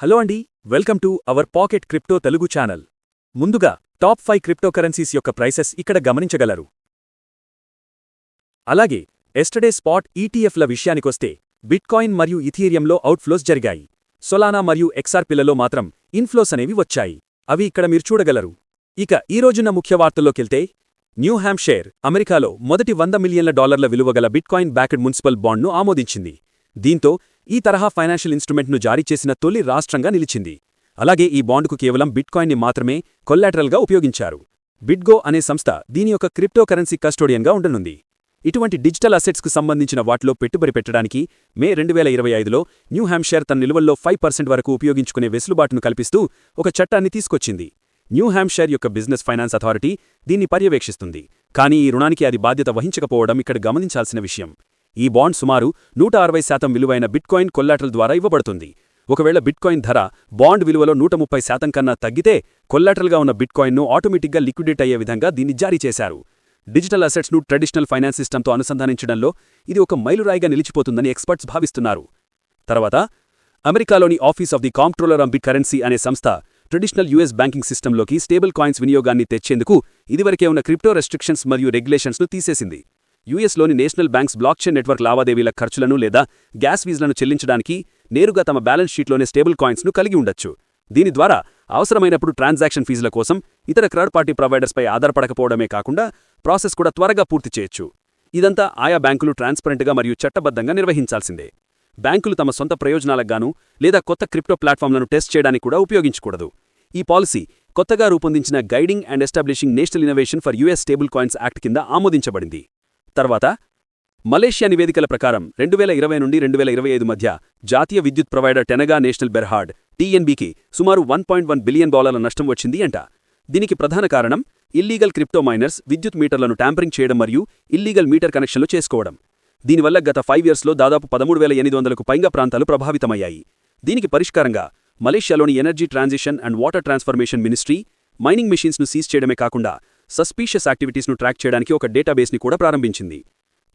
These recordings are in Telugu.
హలో అండి welcome to our pocket crypto Telugu channel. ముందుగా టాప్ ఫైవ్ క్రిప్టోకరెన్సీస్ యొక్క ప్రైసెస్ ఇక్కడ గమనించగలరు. అలాగే ఎస్టర్డే స్పాట్ ఈటీఎఫ్ల విషయానికొస్తే బిట్కాయిన్ మరియు ఇథీరియంలో అవుట్ఫ్లోస్ జరిగాయి. సొలానా మరియు ఎక్సార్పిలలో మాత్రం ఇన్ఫ్లోస్ అనేవి వచ్చాయి. అవి ఇక్కడ మీరు చూడగలరు. ఇక ఈ రోజున్న ముఖ్య వార్తల్లోకెళ్తే న్యూ హ్యాంప్షైర్ అమెరికాలో మొదటి వంద మిలియన్ల డాలర్ల విలువగల బిట్కాయిన్ బ్యాక్డ్ మున్సిపల్ బాండ్ను ఆమోదించింది. దీంతో ఈ తరహా ఫైనాన్షియల్ ఇన్స్ట్రుమెంట్ను జారీ చేసిన తొలి రాష్ట్రంగా నిలిచింది. అలాగే ఈ బాండుకు కేవలం బిట్కాయిన్ని మాత్రమే కొల్లాటరల్గా ఉపయోగించారు. బిట్గో అనే సంస్థ దీని యొక్క క్రిప్టో కరెన్సీ కస్టోడియన్గా ఉండనుంది. ఇటువంటి డిజిటల్ అసెట్స్కు సంబంధించిన వాటిలో పెట్టుబడి పెట్టడానికి మే రెండు వేల ఇరవై ఐదులో న్యూ హ్యాంప్షైర్ తన నిలువల్లో ఫైవ్ పర్సెంట్ వరకు ఉపయోగించుకునే వెసులుబాటును కల్పిస్తూ ఒక చట్టాన్ని తీసుకొచ్చింది. న్యూ హ్యాంప్షైర్ యొక్క బిజినెస్ ఫైనాన్స్ అథారిటీ దీన్ని పర్యవేక్షిస్తుంది. కానీ ఈ రుణానికి అది బాధ్యత వహించకపోవడం ఇక్కడ గమనించాల్సిన విషయం. ఈ బాండ్ సుమారు నూట అరవై శాతం విలువైన బిట్కాయిన్ కొల్లాటల ద్వారా ఇవ్వబడుతుంది. ఒకవేళ బిట్కాయిన్ ధర బాండ్ విలువలో నూట ముప్పై శాతం కన్నా తగ్గితే కొల్లాటల్గా ఉన్న బిట్కాయిన్ను ఆటోమేటిక్గా లిక్విడేట్ అయ్యే విధంగా దీన్ని జారీ చేశారు. డిజిటల్ అసెట్స్ను ట్రెడిషనల్ ఫైనాన్స్ సిస్టంతో అనుసంధానించడంలో ఇది ఒక మైలురాయిగా నిలిచిపోతుందని ఎక్స్పర్ట్స్ భావిస్తున్నారు. తర్వాత అమెరికాలోని office of the comptroller of bit currency అనే సంస్థ ట్రెడిషనల్ యూఎస్ బ్యాంకింగ్ సిస్టంలోకి స్టేబుల్ కాయిన్స్ వినియోగాన్ని తెచ్చేందుకు ఇదివరకే ఉన్న క్రిప్టో రెస్ట్రిక్షన్స్ మరియు రెగ్యులేషన్స్ను తీసేసింది. యుఎస్లోని నేషనల్ బ్యాంక్స్ బ్లాక్చైన్ నెట్వర్క్ లావాదేవీల ఖర్చులను లేదా గ్యాస్ ఫీజులను చెల్లించడానికి నేరుగా తమ బ్యాలెన్స్ షీట్లోనే స్టేబుల్ కాయిన్స్ను కలిగి ఉండొచ్చు. దీని ద్వారా అవసరమైనప్పుడు ట్రాన్సాక్షన్ ఫీజుల కోసం ఇతర థర్డ్ పార్టీ ప్రొవైడర్స్పై ఆధారపడకపోవడమే కాకుండా ప్రాసెస్ కూడా త్వరగా పూర్తి చేయొచ్చు. ఇదంతా ఆయా బ్యాంకులు ట్రాన్స్పరెంట్గా మరియు చట్టబద్ధంగా నిర్వహించాల్సిందే. బ్యాంకులు తమ సొంత ప్రయోజనాలకుగాను లేదా కొత్త క్రిప్టో ప్లాట్ఫామ్లను టెస్ట్ చేయడానికి కూడా ఉపయోగించకూడదు. ఈ పాలసీ కొత్తగా రూపొందించిన guiding and establishing national innovation for US stable coins act కింద ఆమోదించబడింది. తర్వాత మలేషియా నివేదికల ప్రకారం రెండు వేల ఇరవై నుండి రెండు వేల ఇరవై ఐదు మధ్య జాతీయ విద్యుత్ ప్రొవైడర్ టెనగా నేషనల్ బెర్హార్డ్ టీఎన్బీకి సుమారు వన్ పాయింట్ వన్ బిలియన్ డాలర్ల నష్టం వచ్చింది అంట. దీనికి ప్రధాన కారణం ఇల్లీగల్ క్రిప్టో మైనర్స్ విద్యుత్ మీటర్లను ట్యాంపరింగ్ చేయడం మరియు ఇల్లీగల్ మీటర్ కనెక్షన్లు చేసుకోవడం. దీనివల్ల గత ఫైవ్ ఇయర్స్లో దాదాపు పదమూడు వేల ఎనిమిది వందలకు పైగా ప్రాంతాలు ప్రభావితమయ్యాయి. దీనికి పరిష్కారంగా మలేషియాలోని energy transition and water transformation ministry mining మిషన్స్ను seize చేయడమే కాకుండా సస్పీషియస్ యాక్టివిటీస్ను ట్రాక్ చేయడానికి ఒక డేటాబేస్ని కూడా ప్రారంభించింది.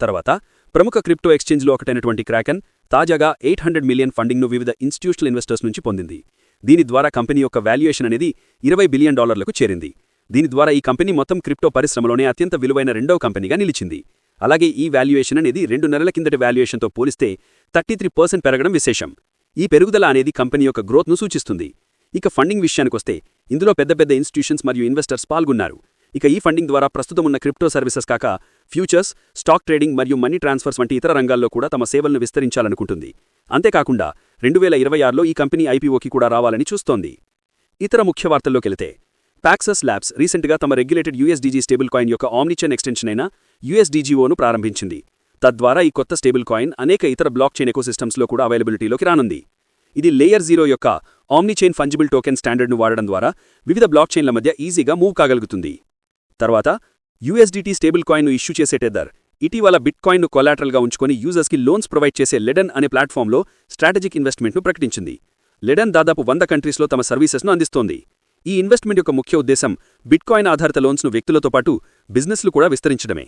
తర్వాత ప్రముఖ క్రిప్టో ఎక్స్చేంజ్లో ఒకటైనటువంటి క్రాకన్ తాజాగా ఎయిట్ హండ్రెడ్ మిలియన్ ఫండింగ్ను వివిధ ఇన్స్టిట్యూషనల్ ఇన్వెస్టర్స్ నుంచి పొందింది. దీని ద్వారా కంపెనీ యొక్క వాల్యుయేషన్ అనేది ఇరవై బిలియన్ డాలర్లకు చేరింది. దీని ద్వారా ఈ కంపెనీ మొత్తం క్రిప్టో పరిశ్రమలోనే అత్యంత విలువైన రెండవ కంపెనీగా నిలిచింది. అలాగే ఈ వాల్యుయేషన్ అనేది రెండు నెలల కిందటి వాల్యుయేషన్తో పోలిస్తే థర్టీ త్రీ పర్సెంట్ పెరగడం విశేషం. ఈ పెరుగుదల అనేది కంపెనీ యొక్క గ్రోత్ను సూచిస్తుంది. ఇక ఫండింగ్ విషయానికొస్తే ఇందులో పెద్ద పెద్ద ఇన్స్టిట్యూషన్స్ మరియు ఇన్వెస్టర్స్ పాల్గొన్నారు. ఇక ఈ ఫండింగ్ ద్వారా ప్రస్తుతం ఉన్న క్రిప్టో సర్వీసెస్ కాక ఫ్యూచర్స్ స్టాక్ ట్రేడింగ్ మరియు మనీ ట్రాన్స్ఫర్స్ వంటి ఇతర రంగాల్లో కూడా తమ సేవలను విస్తరించాలనుకుంటుంది. అంతేకాకుండా రెండు వేల ఇరవై ఆరులో ఈ కంపెనీ ఐపీఓకి కూడా రావాలని చూస్తోంది. ఇతర ముఖ్య వార్తల్లోకెళితే ప్యాక్సస్ ల్యాబ్స్ రీసెంట్గా తమ రెగ్యులేటెడ్ యూఎస్డీజీ స్టేబుల్ కాయిన్ యొక్క ఆమ్నిచైన్ ఎక్స్టెన్షన్ అయిన యూఎస్డీజీఓను ప్రారంభించింది. తద్వారా ఈ కొత్త స్టేబుల్ కాయిన్ అనేక ఇతర బ్లాక్ చైన్ ఎకోసిస్టమ్స్లో కూడా అవైలబిలిటీలోకి రానుంది. ఇది లేయర్ జీరో యొక్క ఆమ్నిచైన్ ఫంజిబుల్ టోకెన్ స్టాండర్డ్ను వాడడం ద్వారా వివిధ బ్లాక్ చైన్ల మధ్య ఈజీగా మూవ్ కాగలుగుతుంది. తర్వాత యూఎస్డిటీ స్టేబుల్ కాయిన్ను ఇష్యూ చేసే టెదర్ ఇటీవల బిట్కాయిన్ను కొలాటరల్గా ఉంచుకొని యూజర్స్కి లోన్స్ ప్రొవైడ్ చేసే లెడన్ అనే ప్లాట్ఫామ్లో స్ట్రాటజిక్ ఇన్వెస్ట్మెంట్ను ప్రకటించింది. లెడన్ దాదాపు వంద కంట్రీస్లో తమ సర్వీసెస్ను అందిస్తోంది. ఈ ఇన్వెస్ట్మెంట్ యొక్క ముఖ్య ఉద్దేశం బిట్కాయిన్ ఆధారిత లోన్స్ను వ్యక్తులతో పాటు బిజినెస్లు కూడా విస్తరించడమే.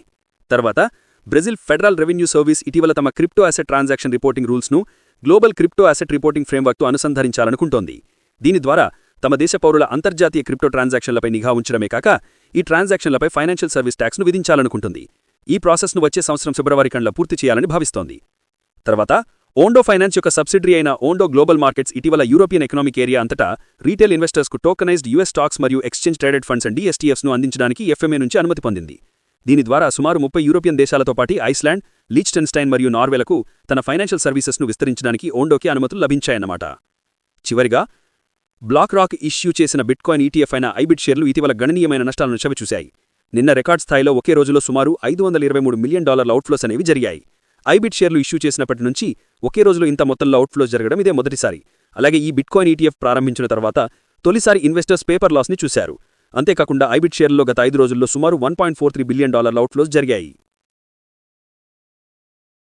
తర్వాత బ్రెజిల్ ఫెడరల్ రెవెన్యూ సర్వీస్ ఇటీవల తమ క్రిప్టో అసెట్ ట్రాన్సాక్షన్ రిపోర్టింగ్ రూల్స్ను గ్లోబల్ క్రిప్టో అసెట్ రిపోర్టింగ్ ఫ్రేమ్వర్క్తో అనుసంధానించాలనుకుంటోంది. దీని ద్వారా తమ దేశ పౌరుల అంతర్జాతీయ క్రిప్టో ట్రాన్సాక్షన్లపై నిఘా ఉంచడమే కాక ఈ ట్రాన్సాక్షన్లపై ఫైనాన్షియల్ సర్వీస్ ట్యాక్స్ను విధించాలనుకుంటుంది. ఈ ప్రాసెస్ను వచ్చే సంవత్సరం ఫిబ్రవరి కండ్ల పూర్తి చేయాలని భావిస్తోంది. తర్వాత ఓండో ఫైనాన్స్ యొక్క సబ్సిడరీ అయిన ఓండో గ్లోబల్ మార్కెట్స్ ఇటీవల యూరోపియన్ ఎకనామిక్ ఏరియా అంతటా రీటైల్ ఇన్వెస్టర్స్కు టోకనైజ్డ్ యూఎస్ స్టాక్స్ మరియు ఎక్స్చేంజ్ ట్రేడెడ్ ఫండ్స్ అండ్ డిఎస్టీఎఫ్స్ను అందించడానికి ఎఫ్ఎంఏ నుంచి అనుమతి పొందింది. దీని ద్వారా సుమారు ముప్పై యూరోపియన్ దేశాలతో పాటు ఐస్లాండ్ లీచ్టెన్స్టైన్ మరియు నార్వేలకు తన ఫైనాన్షియల్ సర్వీసెస్ను విస్తరించడానికి ఓండోకి అనుమతులు లభించాయన్నమాట. చివరిగా బ్లాక్ రాక్ ఇష్యూ చేసిన బిట్కాయిన్ ఈటీఎఫ్ అయిన ఐబిట్ షేర్లు ఇటీవల గణనీయమైన నష్టాలను చవిచూశాయి. నిన్న రికార్డ్ స్థాయిలో ఒకే రోజులో సుమారు ఐదు వందల ఇరవై మూడు మిలియన్ డాలర్ల అవుట్ఫ్లోస్ అనేవి జరిగాయి. ఐబిట్ షేర్లు ఇష్యూ చేసినప్పటి నుంచి ఒకే రోజులో ఇంత మొత్తంలో అవుట్ఫ్లోస్ జరగడం ఇదే మొదటిసారి. అలాగే ఈ బిట్కాయిన్ ఈటీఎఫ్ ప్రారంభించిన తర్వాత తొలిసారి ఇన్వెస్టర్స్ పేపర్ లాస్ని చూశారు. అంతేకాకుండా ఐబిట్ షేర్లలో గత ఐదు రోజుల్లో సుమారు one point four three billion డాలర్ల అవుట్ఫ్లోస్ జరిగాయి.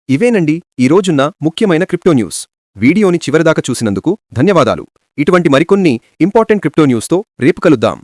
ఇవేనండి ఈరోజున్న ముఖ్యమైన క్రిప్టో న్యూస్. వీడియోని చివరిదాకా చూసినందుకు ధన్యవాదాలు. ఇటువంటి మరికొన్ని ఇంపార్టెంట్ క్రిప్టో న్యూస్తో రేపు కలుద్దాం.